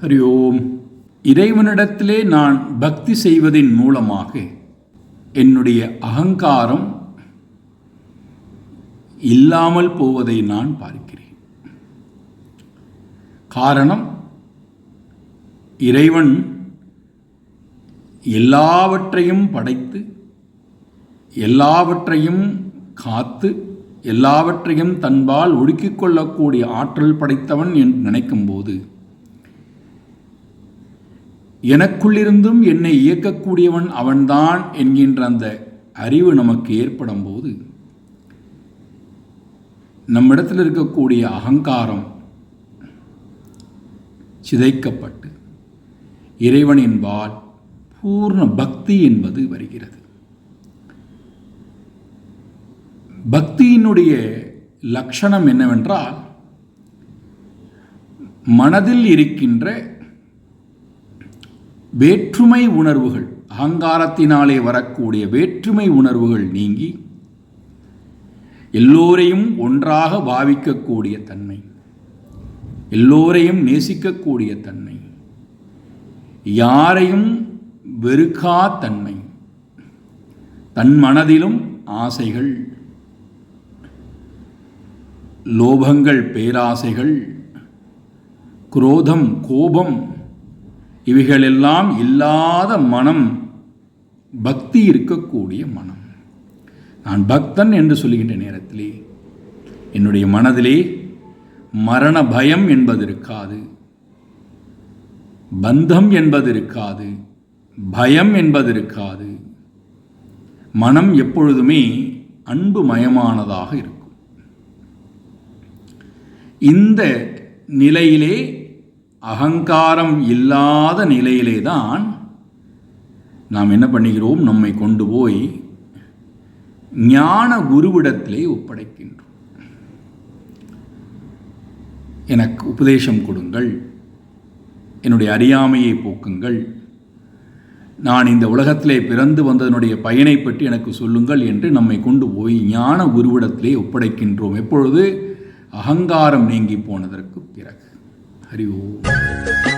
ஹரி ஓம் இறைவனிடத்திலே நான் பக்தி செய்வதின் மூலமாக என்னுடைய அகங்காரம் இல்லாமல் போவதை நான் பார்க்கிறேன். காரணம் இறைவன் எல்லாவற்றையும் படைத்து எல்லாவற்றையும் காத்து எல்லாவற்றையும் தன்பால் ஒடுக்கிக் கொள்ளக்கூடிய ஆற்றல் படைத்தவன் என்று நினைக்கும்போது எனக்குள்ளிருந்தும் என்னை இயக்கக்கூடியவன் அவன்தான் என்கின்ற அந்த அறிவு நமக்கு ஏற்படும் போது நம்மிடத்தில் இருக்கக்கூடிய அகங்காரம் சிதைக்கப்பட்டு இறைவனின்பால் பூர்ண பக்தி என்பது வருகிறது. பக்தியினுடைய லட்சணம் என்னவென்றால் மனதில் இருக்கின்ற வேற்றுமை உணர்வுகள் அகங்காரத்தினாலே வரக்கூடிய வேற்றுமை உணர்வுகள் நீங்கி எல்லோரையும் ஒன்றாக பாவிக்கக்கூடிய தன்மை எல்லோரையும் நேசிக்கக்கூடிய தன்மை யாரையும் வெறுக்கா தன்மை தன் மனதிலும் ஆசைகள் லோபங்கள் பேராசைகள் குரோதம் கோபம் இவைகளெல்லாம் இல்லாத மனம் பக்தி இருக்கக்கூடிய மனம். நான் பக்தன் என்று சொல்லுகின்ற நேரத்திலே என்னுடைய மனதிலே மரண பயம் என்பது இருக்காது பந்தம் என்பது இருக்காது பயம் என்பது இருக்காது மனம் எப்பொழுதுமே அன்பு மயமானதாக இருக்கும். இந்த நிலையிலே அகங்காரம் இல்லாத நிலையிலே தான் நாம் என்ன பண்ணுகிறோம்? நம்மை கொண்டு போய் ஞான குருவிடத்திலே ஒப்படைக்கின்றோம். எனக்கு உபதேசம் கொடுங்கள். என்னுடைய அறியாமையை போக்குங்கள். நான் இந்த உலகத்திலே பிறந்து வந்ததனுடைய பயனை பற்றி எனக்கு சொல்லுங்கள் என்று நம்மை கொண்டு போய் ஞான குருவிடத்திலே ஒப்படைக்கின்றோம். எப்பொழுது? அகங்காரம் நீங்கி போனதற்கு பிறகு. ஹரி ஓம்.